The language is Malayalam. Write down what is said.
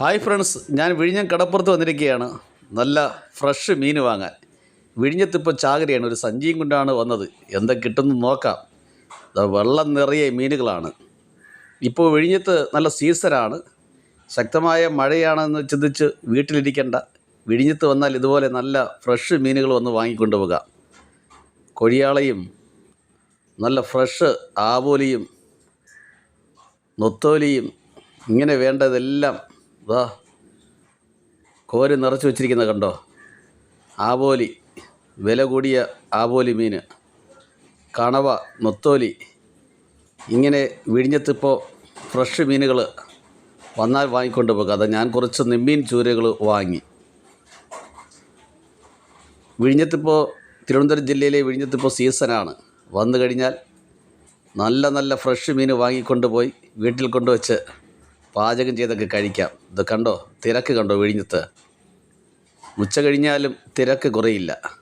ഹായ് ഫ്രണ്ട്സ് ഞാൻ വിഴിഞ്ഞം കടപ്പുറത്ത് വന്നിരിക്കുകയാണ്. നല്ല ഫ്രഷ് മീൻ വാങ്ങാൻ. വിഴിഞ്ഞത്തിപ്പോൾ ചാകരയാണ്. ഒരു സഞ്ചിയും കൊണ്ടാണ് വന്നത്. എന്താ കിട്ടുന്നു നോക്കാം. വെള്ളം നിറയെ മീനുകളാണ്. ഇപ്പോൾ വിഴിഞ്ഞത്ത് നല്ല സീസണാണ് ശക്തമായ മഴയാണെന്ന് ചിന്തിച്ച് വീട്ടിലിരിക്കേണ്ട. വിഴിഞ്ഞത്ത് വന്നാൽ ഇതുപോലെ നല്ല ഫ്രഷ് മീനുകൾ വന്ന് വാങ്ങിക്കൊണ്ടുപോകാം. കൊഴിയാളയും നല്ല ഫ്രഷ് ആവോലിയും നൊത്തോലിയും ഇങ്ങനെ വേണ്ടതെല്ലാം ഇതാ കോരി നിറച്ച് വെച്ചിരിക്കുന്ന കണ്ടോ? ആവോലി. വില കൂടിയ ആവോലി മീൻ കണവ നൊത്തോലി. ഇങ്ങനെ വിഴിഞ്ഞത്തിപ്പോൾ ഫ്രഷ് മീനുകൾ വന്നാൽ വാങ്ങിക്കൊണ്ട് പോകുക. അത് ഞാൻ കുറച്ച് നെമ്മീൻ ചൂരകൾ വാങ്ങി. വിഴിഞ്ഞത്തിപ്പോൾ തിരുവനന്തപുരം ജില്ലയിലെ വിഴിഞ്ഞത്തിപ്പോൾ സീസണാണ്. വന്നു കഴിഞ്ഞാൽ നല്ല നല്ല ഫ്രഷ് മീൻ വാങ്ങിക്കൊണ്ട് പോയി വീട്ടിൽ കൊണ്ടുവച്ച് പാചകം ചെയ്തൊക്കെ കഴിക്കാം. ഇത് കണ്ടോ? തിരക്ക് കണ്ടോ? വിഴിഞ്ഞത്ത്. ഉച്ച കഴിഞ്ഞാലും തിരക്ക് കുറയില്ല.